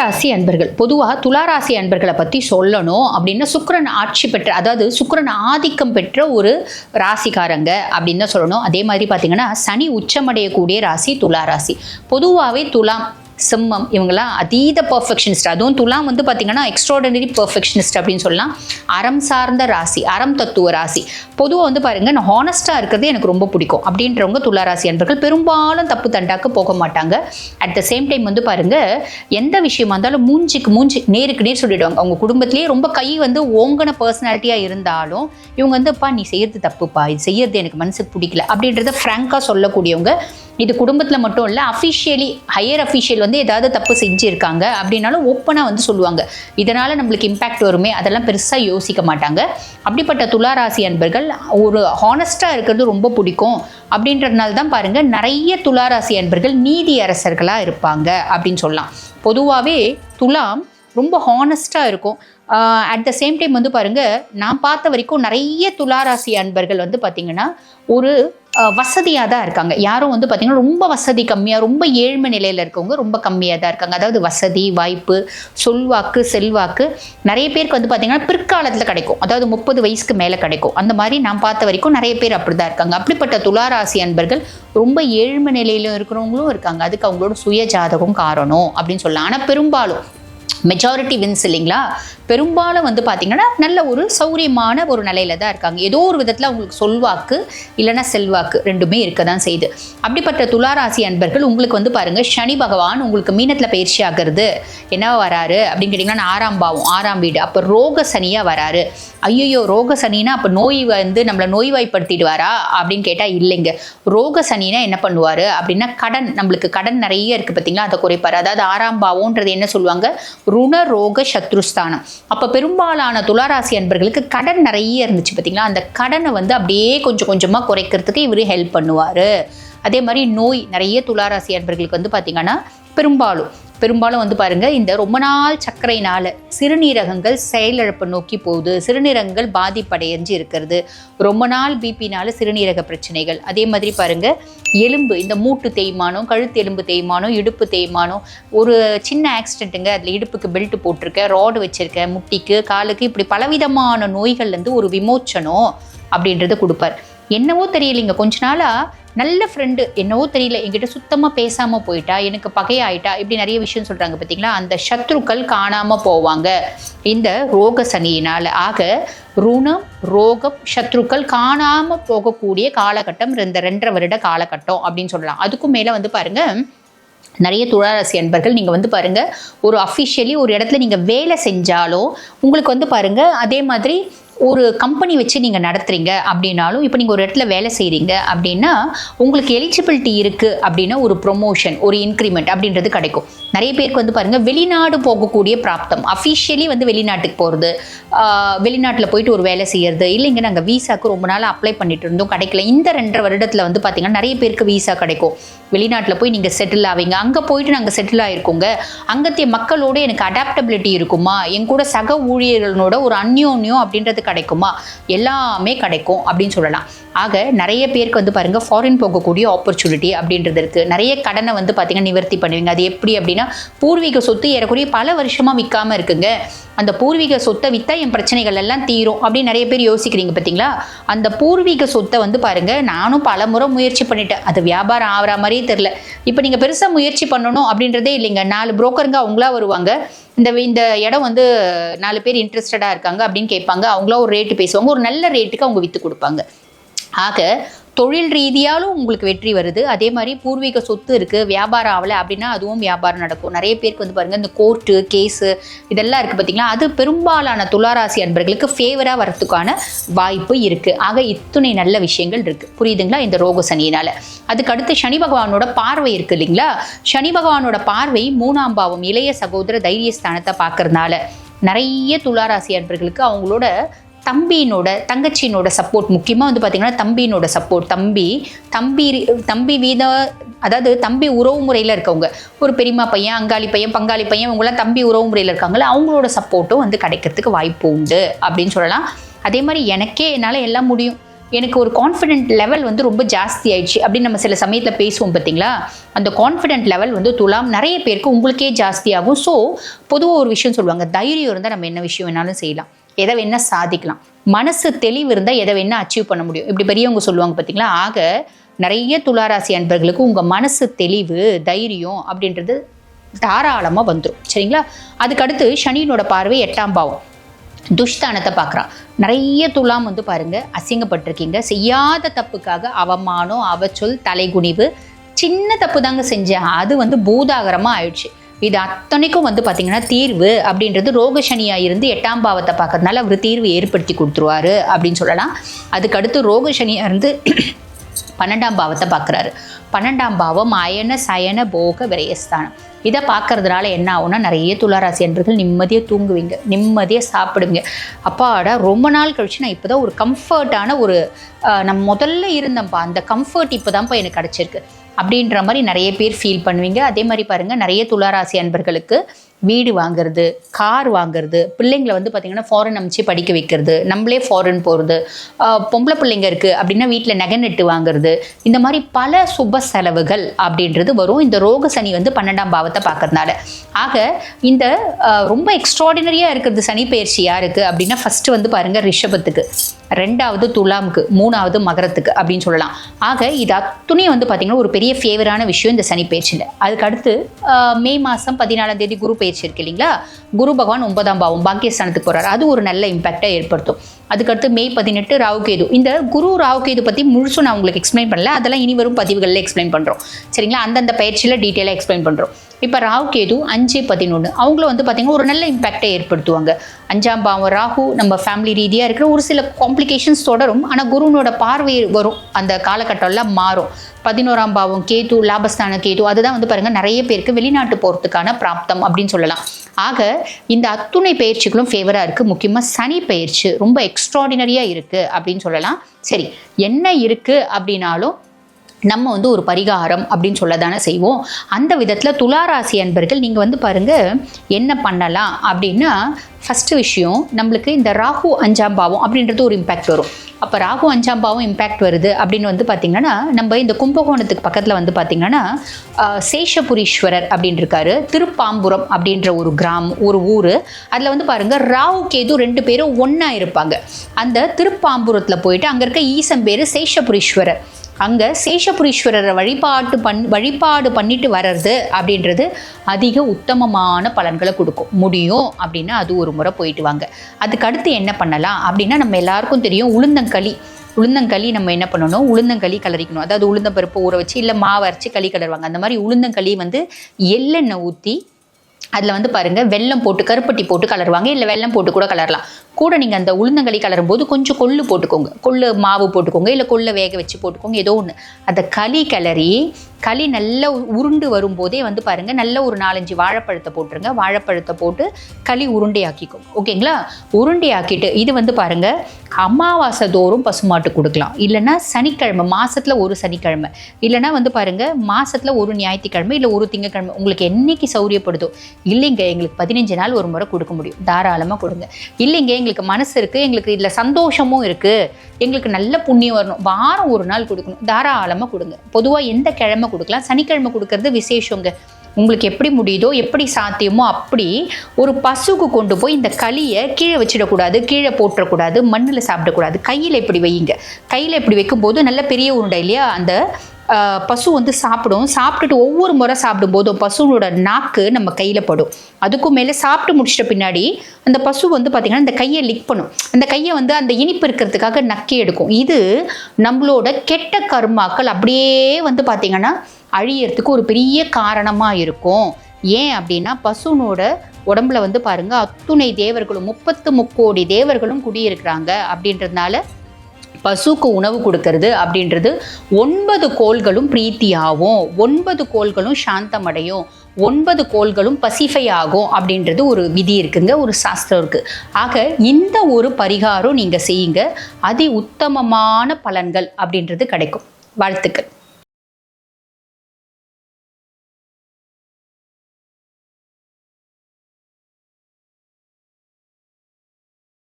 துளாராசி அன்பர்கள். பொதுவாக துளாராசி அன்பர்களை பற்றி சொல்லணும் அப்படின்னா சுக்கரன் ஆட்சி பெற்ற அதாவது சுக்கரன் ஆதிக்கம் பெற்ற ஒரு ராசிக்காரங்க அப்படின்னு தான் சொல்லணும். அதே மாதிரி பார்த்தீங்கன்னா சனி உச்சமடையக்கூடிய ராசி துளாராசி. பொதுவாகவே துலாம் சிம்மம் இவங்கெல்லாம் அதீத பர்ஃபெக்ஷனிஸ்ட் அதுவும் துலாம் வந்து பார்த்திங்கன்னா எக்ஸ்ட்ராடனரி பர்ஃபெக்ஷனிஸ்ட் அப்படின்னு சொல்லலாம். அறம் சார்ந்த ராசி அறம் தத்துவ ராசி. பொதுவாக வந்து பாருங்க நான் ஹானஸ்ட்டாக இருக்கிறது எனக்கு ரொம்ப பிடிக்கும். அப்படின்றவங்க துலா ராசி அன்பர்கள் பெரும்பாலும் தப்பு தண்டாக்கு போக மாட்டாங்க. அட் த சேம் டைம் வந்து பாருங்க எந்த விஷயமா இருந்தாலும் மூஞ்சிக்கு மூஞ்சி நேருக்கு நேர் சொல்லிடுவாங்க. அவங்க குடும்பத்திலேயே ரொம்ப கை வந்து ஓங்கன பர்சனாலிட்டியாக இருந்தாலும் இவங்க வந்து அப்பா நீ செய்யறது தப்புப்பா. இது செய்யறது எனக்கு மனசுக்கு பிடிக்கல. அப்படின்றத ஃப்ராங்காக சொல்லக்கூடியவங்க இது குடும்பத்தில் மட்டும் இல்லை அஃபிஷியலி ஹையர் அஃபிஷியல் வந்து வந்து ஏதாவது தப்பு செஞ்சுருக்காங்க அப்படின்னாலும் ஓப்பனாக வந்து சொல்லுவாங்க. இதனால் நம்மளுக்கு இம்பேக்ட் வருமே அதெல்லாம் பெருசாக யோசிக்க மாட்டாங்க. அப்படிப்பட்ட துளாராசி அன்பர்கள் ஒரு ஹானஸ்ட்டாக இருக்கிறது ரொம்ப பிடிக்கும். அப்படின்றதுனால தான் பாருங்கள் நிறைய துளாராசி அன்பர்கள் நீதி அரசர்களாக இருப்பாங்க அப்படின்னு சொல்லலாம். பொதுவாகவே துலாம் ரொம்ப ஹானஸ்ட்டாக இருக்கும். அட் த சேம் டைம் வந்து பாருங்கள் நான் பார்த்த வரைக்கும் நிறைய துளாராசி அன்பர்கள் வந்து பார்த்திங்கன்னா ஒரு வசதியாக தான் இருக்காங்க. யாரும் வந்து பார்த்திங்கன்னா ரொம்ப வசதி கம்மியாக ரொம்ப ஏழ்மை நிலையில் இருக்கவங்க ரொம்ப கம்மியாக தான் இருக்காங்க. அதாவது வசதி வாய்ப்பு சொல்வாக்கு செல்வாக்கு நிறைய பேருக்கு வந்து பார்த்திங்கன்னா பிற்காலத்தில் கிடைக்கும். அதாவது முப்பது வயசுக்கு மேலே கிடைக்கும். அந்த மாதிரி நான் பார்த்த வரைக்கும் நிறைய பேர் அப்படி தான் இருக்காங்க. அப்படிப்பட்ட துளாராசி அன்பர்கள் ரொம்ப ஏழ்மை நிலையிலும் இருக்கிறவங்களும் இருக்காங்க. அதுக்கு அவங்களோட சுய ஜாதகம் காரணம் அப்படின்னு சொல்லலாம். ஆனால் பெரும்பாலும் மெஜாரிட்டி வின்ஸ் இல்லைங்களா? பெரும்பாலும் வந்து பார்த்திங்கன்னா நல்ல ஒரு சௌரியமான ஒரு நிலையில தான் இருக்காங்க. ஏதோ ஒரு விதத்தில் அவங்களுக்கு சொல்வாக்கு இல்லைன்னா செல்வாக்கு ரெண்டுமே இருக்க தான் செய்யுது அப்படிப்பட்ட துளாராசி அன்பர்கள் உங்களுக்கு வந்து பாருங்கள் சனி பகவான் உங்களுக்கு மீனத்தில் பயிற்சி ஆகிறது. என்ன வராரு? அப்படின்னு கேட்டிங்கன்னா ஆறாம் பாவம் ஆறாம் வீடு. அப்போ ரோக சனியாக வராரு. ஐயோ ரோக சனினா அப்போ நோய் வந்து நம்மளை நோய்வாய்ப்படுத்திடுவாரா? அப்படின்னு கேட்டால் இல்லைங்க. ரோக சனினா என்ன பண்ணுவார்? அப்படின்னா கடன் நம்மளுக்கு கடன் நிறைய இருக்குது பார்த்தீங்களா அதை குறைப்பார். அதாவது ஆறாம் பாவம்ன்றது என்ன சொல்லுவாங்க? ருண ரோக சத்ருஸ்தானம் அப்போ பெரும்பாலான துளாராசி அன்பர்களுக்கு கடன் நிறைய இருந்துச்சு பார்த்தீங்களா அந்த கடனை வந்து அப்படியே கொஞ்சம் கொஞ்சமாக குறைக்கிறதுக்கு இவர் ஹெல்ப் பண்ணுவார். அதே மாதிரி நோய் நிறைய துளாராசி அன்பர்களுக்கு வந்து பார்த்திங்கன்னா பெரும்பாலும் பெரும்பாலும் வந்து பாருங்க இந்த ரொம்ப நாள் சர்க்கரைனால சிறுநீரகங்கள் செயலிழப்பு நோக்கி போகுது. சிறுநீரகங்கள் பாதிப்படைஞ்சு இருக்கிறது. ரொம்ப நாள் பிபினால சிறுநீரக பிரச்சனைகள். அதே மாதிரி பாருங்க எலும்பு இந்த மூட்டு தேய்மானம் கழுத்து எலும்பு தேய்மானம் இடுப்பு தேய்மானம் ஒரு சின்ன ஆக்சிடென்ட்டுங்க அதில் இடுப்புக்கு பெல்ட் போட்டிருக்கேன் ராடு வச்சிருக்கேன் முட்டிக்கு காலுக்கு இப்படி பலவிதமான நோய்கள்லேருந்து ஒரு விமோச்சனம் அப்படின்றத கொடுப்பார். என்னவோ தெரியலைங்க கொஞ்ச நாளாக நல்ல ஃப்ரெண்டு என்னவோ தெரியல என்கிட்ட சுத்தமாக பேசாமல் போயிட்டா எனக்கு பகையாயிட்டா இப்படி நிறைய விஷயம் சொல்கிறாங்க பார்த்தீங்களா அந்த சத்ருக்கள் காணாமல் போவாங்க. இந்த ரோக சனியினால். ஆக ருணம் ரோகம் சத்ருக்கள் காணாமல் போகக்கூடிய காலகட்டம் இந்த ரெண்டரை வருட காலகட்டம் அப்படின்னு சொல்லலாம். அதுக்கும் மேலே வந்து பாருங்கள் நிறைய துளாராசி அன்பர்கள் நீங்கள் வந்து பாருங்கள் ஒரு அஃபிஷியலி ஒரு இடத்துல நீங்கள் வேலை செஞ்சாலும் உங்களுக்கு வந்து பாருங்கள் அதே மாதிரி ஒரு கம்பெனி வச்சு நீங்கள் நடத்துகிறீங்க அப்படின்னாலும் இப்போ நீங்கள் ஒரு இடத்துல வேலை செய்கிறீங்க அப்படின்னா உங்களுக்கு எலிஜிபிலிட்டி இருக்குது அப்படின்னா ஒரு ப்ரொமோஷன் ஒரு இன்க்ரிமெண்ட் அப்படின்றது கிடைக்கும். நிறைய பேருக்கு வந்து பாருங்கள் வெளிநாடு போகக்கூடிய பிராப்தம். அஃபிஷியலி வந்து வெளிநாட்டுக்கு போகிறது வெளிநாட்டில் போயிட்டு ஒரு வேலை செய்கிறது இல்லைங்க நாங்கள் வீசாக்கு ரொம்ப நாள் அப்ளை பண்ணிட்டு இருந்தோம் கிடைக்கல. இந்த ரெண்டரை வருடத்தில் வந்து பார்த்திங்கன்னா நிறைய பேருக்கு வீசா கிடைக்கும். வெளிநாட்டில் போய் நீங்கள் செட்டில் ஆவீங்க. அங்கே போயிட்டு நாங்கள் செட்டில் ஆகிருக்கோங்க அங்கத்திய மக்களோடு எனக்கு அடாப்டபிலிட்டி இருக்குமா? என் கூட சக ஊழியர்களோட ஒரு அந்யோன்யம் அப்படின்றது கிடைக்குமா? எல்லாமே கிடைக்கும் அப்படின்னு சொல்லலாம். ஆக நிறைய பேருக்கு வந்து பாருங்கள் ஃபாரின் போகக்கூடிய ஆப்பர்ச்சுனிட்டி அப்படின்றது இருக்குது நிறைய கடனை வந்து பார்த்திங்கன்னா நிவர்த்தி பண்ணுவீங்க. அது எப்படி அப்படின்னா பூர்வீக சொத்து ஏறக்குறைய பல வருஷமாக விற்காமல் இருக்குங்க. அந்த பூர்வீக சொத்தை விற்றா என் பிரச்சனைகள் எல்லாம் தீரும் அப்படின்னு நிறைய பேர் யோசிக்கிறீங்க பார்த்தீங்களா அந்த பூர்வீக சொத்தை வந்து பாருங்கள் நானும் பல முறை முயற்சி பண்ணிட்டேன். அது வியாபாரம் ஆகிற மாதிரியே தெரில இப்போ நீங்கள் பெருசாக முயற்சி பண்ணணும் அப்படின்றதே இல்லைங்க. நாலு புரோக்கருங்க அவங்களா வருவாங்க. இந்த இந்த இடம் வந்து நாலு பேர் இன்ட்ரெஸ்டடாக இருக்காங்க அப்படின்னு கேட்பாங்க. அவங்களா ஒரு ரேட்டு பேசுவாங்க. ஒரு நல்ல ரேட்டுக்கு அவங்க விற்று கொடுப்பாங்க. ஆக தொழில் ரீதியாலும் உங்களுக்கு வெற்றி வருது. அதே மாதிரி பூர்வீக சொத்து இருக்குது வியாபாரம் ஆகலை அப்படின்னா அதுவும் வியாபாரம் நடக்கும். நிறைய பேருக்கு வந்து பாருங்கள் இந்த கோர்ட்டு கேஸு இதெல்லாம் இருக்குது பார்த்தீங்களா அது பெரும்பாலான துளாராசி அன்பர்களுக்கு ஃபேவராக வரத்துக்கான வாய்ப்பு இருக்குது ஆக இத்துணை நல்ல விஷயங்கள் இருக்குது புரியுதுங்களா? இந்த ரோக சனியினால். அதுக்கு அடுத்து சனி பகவானோட பார்வை இருக்குது இல்லைங்களா? சனி பகவானோட பார்வை மூணாம் பாவம் இளைய சகோதர தைரியஸ்தானத்தை பார்க்கறதுனால. நிறைய துளாராசி அன்பர்களுக்கு அவங்களோட தம்பியினோட தங்கச்சியினோட சப்போர்ட் முக்கியமாக வந்து பார்த்திங்கன்னா தம்பியினோட சப்போர்ட் தம்பி தம்பி தம்பி வீத அதாவது தம்பி உறவு முறையில் இருக்கவங்க. ஒரு பெரியம்மா பையன் அங்காளி பையன் பங்காளி பையன் இவங்களாம் தம்பி உறவு முறையில் இருக்காங்களே அவங்களோட சப்போர்ட்டும் வந்து கிடைக்கிறதுக்கு வாய்ப்பு உண்டு அப்படின்னு சொல்லலாம். அதே மாதிரி எனக்கே என்னால் எல்லாம் முடியும். எனக்கு ஒரு கான்ஃபிடென்ட் லெவல் வந்து ரொம்ப ஜாஸ்தி ஆயிடுச்சு அப்படின்னு நம்ம சில சமயத்தில் பேசுவோம் பார்த்தீங்களா அந்த கான்ஃபிடென்ட் லெவல் வந்து துலாம் நிறைய பேருக்கு உங்களுக்கே ஜாஸ்தியாகும். ஸோ பொதுவாக ஒரு விஷயம் சொல்லுவாங்க தைரியம் இருந்தால் நம்ம என்ன விஷயம் வேணாலும் செய்யலாம். எதை வேணால் சாதிக்கலாம். மனசு தெளிவு இருந்தால் எதை வேணால் அச்சீவ் பண்ண முடியும். இப்படி பெரியவங்க சொல்லுவாங்க பார்த்தீங்களா ஆக நிறைய துளாராசி அன்பர்களுக்கு உங்கள் மனசு தெளிவு தைரியம் அப்படின்றது தாராளமாக வந்துடும் சரிங்களா? அதுக்கடுத்து சனியினோட பார்வை எட்டாம் பாவம். துஷ்தானத்தை பார்க்குறான். நிறைய துலாம் வந்து பாருங்கள் அசிங்கப்பட்டிருக்கீங்க. செய்யாத தப்புக்காக அவமானம் அவச்சொல் தலைகுனிவு சின்ன தப்பு தாங்க செஞ்சேன். அது வந்து பூதாகரமாக ஆயிடுச்சு. இது அத்தனைக்கும் வந்து பார்த்தீங்கன்னா தீர்வு அப்படின்றது ரோகசனியாக இருந்து எட்டாம் பாவத்தை பார்க்கறதுனால அவர் தீர்வு ஏற்படுத்தி கொடுத்துருவாரு அப்படின்னு சொல்லலாம். அதுக்கடுத்து ரோகசனியாக இருந்து பன்னெண்டாம் பாவத்தை பார்க்குறாரு. பன்னெண்டாம் பாவம் அயன சயன போக விரயஸ்தானம். இதை பார்க்கறதுனால என்ன ஆகும்னா நிறைய துளாராசி அன்பர்கள் நிம்மதியாக தூங்குவீங்க நிம்மதியாக சாப்பிடுவீங்க. அப்பாடா ரொம்ப நாள் கழிச்சு நான் இப்போ தான் ஒரு கம்ஃபர்ட்டான ஒரு நம் நம்ம முதல்ல இருந்தேன்ப்பா. அந்த கம்ஃபர்ட் இப்போ தான்ப்பா எனக்கு கிடச்சிருக்கு. அப்படின்ற மாதிரி நிறைய பேர் ஃபீல் பண்ணுவீங்க. அதே மாதிரி பாருங்கள் நிறைய துளாராசி அன்பர்களுக்கு வீடு வாங்குறது கார் வாங்குறது பிள்ளைங்களை வந்து பார்த்திங்கன்னா ஃபாரின் அனுப்பிச்சு படிக்க வைக்கிறது நம்மளே ஃபாரின் போகிறது பொம்பளை பிள்ளைங்க இருக்குது அப்படின்னா வீட்டில் நகை நட்டு வாங்குறது. இந்த மாதிரி பல சுப செலவுகள் அப்படின்றது வரும். இந்த ரோக சனி வந்து பன்னெண்டாம் பாவத்தை பார்க்கறதுனால. ஆக இந்த ரொம்ப எக்ஸ்ட்ராடினரியாக இருக்கிறது சனி பயிற்சி யாருக்கு அப்படின்னா ஃபஸ்ட்டு வந்து பாருங்கள் ரிஷபத்துக்கு. ரெண்டாவது துலாமுக்கு மூணாவது மகரத்துக்கு அப்படின்னு சொல்லலாம். ஆக இது அத்துணையும் வந்து பார்த்திங்கன்னா ஒரு பெரிய ஃபேவரான விஷயம் இந்த சனி பயிற்சியில். அதுக்கு அடுத்து மே மாதம் பதினாலாம் தேதி குரு பயிற்சி இருக்கு இல்லைங்களா? குரு பகவான் ஒன்பதாம் பாவம் பாக்கியஸ்தானத்துக்கு போகிறார் அது ஒரு நல்ல இம்பாக்டை ஏற்படுத்தும். அதுக்கடுத்து மே பதினெட்டு ராவுகேது இந்த குரு ராவுகேது பற்றி முழுசும் நான் உங்களுக்கு எக்ஸ்பிளைன் பண்ணல. அதெல்லாம் இனி வரும் பதிவுகளில் எக்ஸ்பிளைன் பண்ணுறோம் சரிங்களா? அந்தந்த பயிற்சியில் டீட்டெயிலாக எக்ஸ்பிளைன் பண்ணுறோம் இப்போ ராவுகேது அஞ்சு பதினொன்று அவங்களும் வந்து பார்த்திங்கன்னா ஒரு நல்ல இம்பேக்டை ஏற்படுத்துவாங்க. அஞ்சாம் பாவம் ராகு நம்ம ஃபேமிலி ரீதியாக இருக்கிற ஒரு சில காம்ப்ளிகேஷன்ஸ் தொடரும். ஆனால் குருனோட பார்வை வரும். அந்த காலகட்டம்லாம் மாறும். பதினோராம் பாவம் கேது லாபஸ்தான கேது அதுதான் வந்து பாருங்கள் நிறைய பேருக்கு வெளிநாட்டு போகிறதுக்கான பிராப்தம் அப்படின்னு சொல்லலாம். ஆக இந்த அத்துணை பயிற்சிகளும் ஃபேவராக இருக்குது முக்கியமாக சனி பயிற்சி ரொம்ப எக்ஸ்ட்ராடினரியாக இருக்குது அப்படின்னு சொல்லலாம். சரி என்ன இருக்குது அப்படின்னாலும் நம்ம வந்து ஒரு பரிகாரம் அப்படின்னு சொல்ல தானே செய்வோம். அந்த விதத்தில் துளாராசி அன்பர்கள் நீங்கள் வந்து பாருங்கள் என்ன பண்ணலாம் அப்படின்னா ஃபஸ்ட்டு விஷயம் நம்மளுக்கு இந்த ராகு அஞ்சாம் பாவம் அப்படின்றது ஒரு இம்பேக்ட் வரும். அப்போ ராகு அஞ்சாம் பாவம் இம்பேக்ட் வருது அப்படின்னு வந்து பார்த்திங்கன்னா நம்ம இந்த கும்பகோணத்துக்கு பக்கத்தில் வந்து பார்த்திங்கன்னா சேஷபுரீஸ்வரர் அப்படின்னு இருக்காரு திருப்பாம்புரம் அப்படின்ற ஒரு கிராமம் ஒரு ஊர். அதில் வந்து பாருங்கள் ராகு கேது ரெண்டு பேரும் ஒன்றா இருப்பாங்க. அந்த திருப்பாம்புரத்தில் போயிட்டு அங்கே இருக்க ஈசம் பேர் சேஷபுரீஸ்வரர். அங்கே சேஷபுரீஸ்வரரை வழிபாட்டு பண் வழிபாடு பண்ணிட்டு வர்றது அப்படின்றது அதிக உத்தமமான பலன்களை கொடுக்கும். முடியும் அப்படின்னா அது ஒரு முறை போயிட்டு வாங்க. அதுக்கு அடுத்து என்ன பண்ணலாம் அப்படின்னா நம்ம எல்லாருக்கும் தெரியும் உளுந்தங்களி. உளுந்தங்களி நம்ம என்ன பண்ணணும்? உளுந்தங்களி கலரிக்கணும். அதாவது உளுந்தம்பருப்பு ஊற வச்சு இல்லை மாவு அரைச்சி களி கலருவாங்க. அந்த மாதிரி உளுந்தங்களி வந்து எள்ளெண்ணெய் ஊற்றி அதில் வந்து பாருங்கள் வெல்லம் போட்டு கருப்பட்டி போட்டு கலருவாங்க. இல்லை வெல்லம் போட்டு கூட கலரலாம். கூட நீங்கள் அந்த உளுந்தங்களி கலரும் போது கொஞ்சம் கொள்ளு போட்டுக்கோங்க. கொள்ளு மாவு போட்டுக்கோங்க. இல்லை கொள்ளை வேக வச்சு போட்டுக்கோங்க. ஏதோ ஒன்று அந்த களி கிளறி களி நல்லா உருண்டு வரும்போதே வந்து பாருங்கள் நல்ல ஒரு நாலஞ்சு வாழைப்பழத்தை போட்டுருங்க. வாழைப்பழத்தை போட்டு களி உருண்டையாக்கிக்கோங்க. ஓகேங்களா? உருண்டையாக்கிட்டு இது வந்து பாருங்கள் அமாவாசை தோறும் பசுமாட்டு கொடுக்கலாம். இல்லைன்னா சனிக்கிழமை மாதத்தில் ஒரு சனிக்கிழமை. இல்லைன்னா வந்து பாருங்க மாதத்தில் ஒரு ஞாயிற்றுக்கிழமை இல்லை ஒரு திங்கக்கிழமை. உங்களுக்கு என்னைக்கு சௌரியப்படுதோ. இல்லைங்க எங்களுக்கு பதினஞ்சு நாள் ஒரு முறை கொடுக்க முடியும். தாராளமாக கொடுங்க. இல்லைங்க எங்களுக்கு எங்களுக்கு மனசு இருக்குது எங்களுக்கு இதில் சந்தோஷமும் இருக்குது எங்களுக்கு நல்ல புண்ணியம் வரணும். வாரம் ஒரு நாள் கொடுக்கணும். தாராளமாக கொடுங்க. பொதுவாக எந்த கிழமை கொடுக்கலாம்? சனிக்கிழமை கொடுக்கறது விசேஷங்க. உங்களுக்கு எப்படி முடியுதோ எப்படி சாத்தியமோ அப்படி ஒரு பசுக்கு கொண்டு போய் இந்த களியை கீழே வச்சிடக்கூடாது கீழே போட்டுறக்கூடாது மண்ணில் சாப்பிடக்கூடாது. கையில் இப்படி வையுங்க. கையில் இப்படி வைக்கும்போது நல்ல பெரிய உருண்டை இல்லையா? அந்த பசு வந்து சாப்பிடும். சாப்பிட்டுட்டு ஒவ்வொரு முறை சாப்பிடும்போதும் பசுவோட நாக்கு நம்ம கையில் படும். அதுக்கும் மேலே சாப்பிட்டு முடிச்சிட்ட பின்னாடி அந்த பசு வந்து பார்த்திங்கன்னா இந்த கையை லிக் பண்ணும். அந்த கையை வந்து அந்த இனிப்பு இருக்கிறதுக்காக நக்கி எடுக்கும். இது நம்மளோட கெட்ட கருமாக்கள் அப்படியே வந்து பார்த்திங்கன்னா அழியறதுக்கு ஒரு பெரிய காரணமாக இருக்கும். ஏன் அப்படின்னா பசுனோட உடம்புல வந்து பாருங்கள் அத்துணை தேவர்களும் முப்பத்து முக்கோடி தேவர்களும் குடியிருக்கிறாங்க அப்படின்றதுனால பசுக்கு உணவு கொடுக்கறது அப்படின்றது ஒன்பது கோள்களும் பிரீத்தியாகும். ஒன்பது கோள்களும் சாந்தமடையும். ஒன்பது கோள்களும் பசிஃபை ஆகும் அப்படின்றது ஒரு விதி இருக்குங்க ஒரு சாஸ்திரம் இருக்குது ஆக இந்த ஒரு பரிகாரம் நீங்கள் செய்யுங்க. அதி உத்தமமான பலன்கள் அப்படின்றது கிடைக்கும். வாழ்த்துக்கள்.